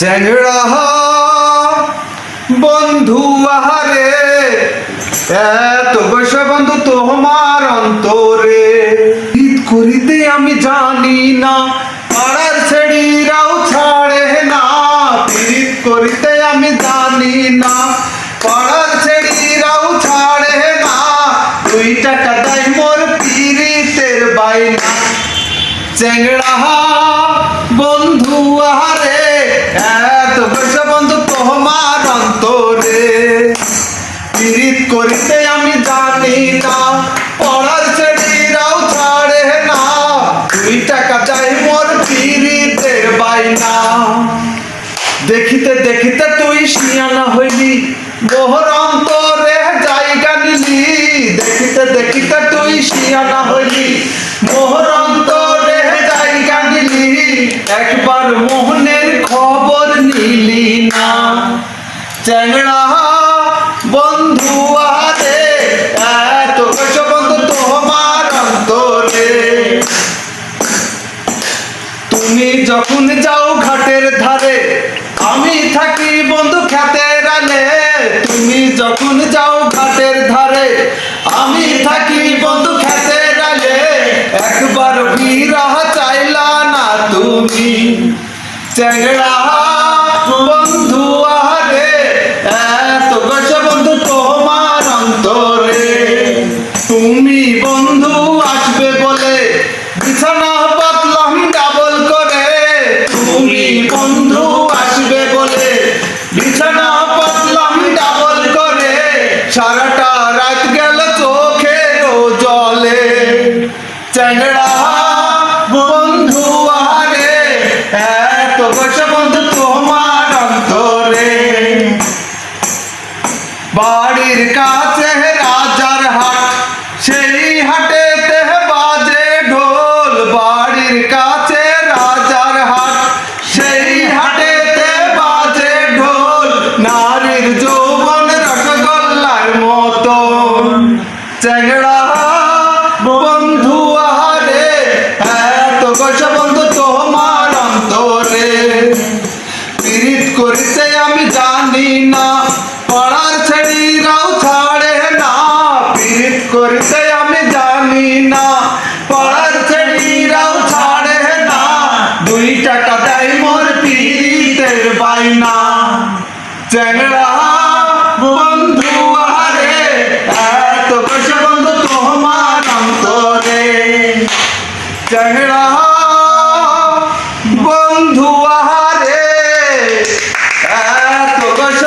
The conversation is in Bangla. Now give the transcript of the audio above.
চ্যাংড়া বন্ধু আহারে, এত বৈশা বন্ধু তোমার অন্তরে। ঈদ করিতে আমি জানি না, পাড়ার ছেড়িরাও ছাড়ে না। ঈদ করিতে আমি জানি না, পাড়ার ছেড়িরাও ছাড়ে না। দুই টাকা দেয় মোর পিরিতের বাইনা চ্যাংড়া দেখিতে দেখিতে তুই শিয়ানা হইলি। মোহর অন্তরে জায়গা নিলি। দেখিতে দেখিতে তুই শিয়ানা হইলি। মোহর অন্তরে জায়গা নিলি। একবার মোহনের খবর নিলি না। চ্যাংড়া বন্ধু আরে থাকি বন্ধু খ্যাতের আলে, তুমি যখন যাও ঘাটের ধারে, আমি থাকি বন্ধু খ্যাতের আলে, একবার বিরাহ চাইলা না তুমি? চ্যাংড়া বন্ধু আরে এত গছ বন্ধু তোমার অন্তরে। তুমি বন্ধু আসবে বলে, বিছানা পাতলাম ডাবল করে, তুমি বন্ধু চ্যাংড়া বন্ধু তোমার অন্তরে। বাড়ির কাছে হাট, সেই হাটেতে বাজে ঢোল। বাড়ির কাছে রাজার হাট, সেই হাটেতে বাজে ঢোল। নারীর যৌবন রসগোল্লার মতো। চ্যাংড়া না পাড়ার ছেড়িরাও ছাড়ে না। পীড়িত করিতে আমি জানি না। পাড়ার ছেড়িরাও ছাড়ে না। দুই টাকা দেয় মোর পীড়িতের বাইনা চ্যাংড়া বন্ধু আরে এত বসে বন্ধু তোমার অন্তরে। চ্যাংড়া বন্ধু আহারে, এত বসে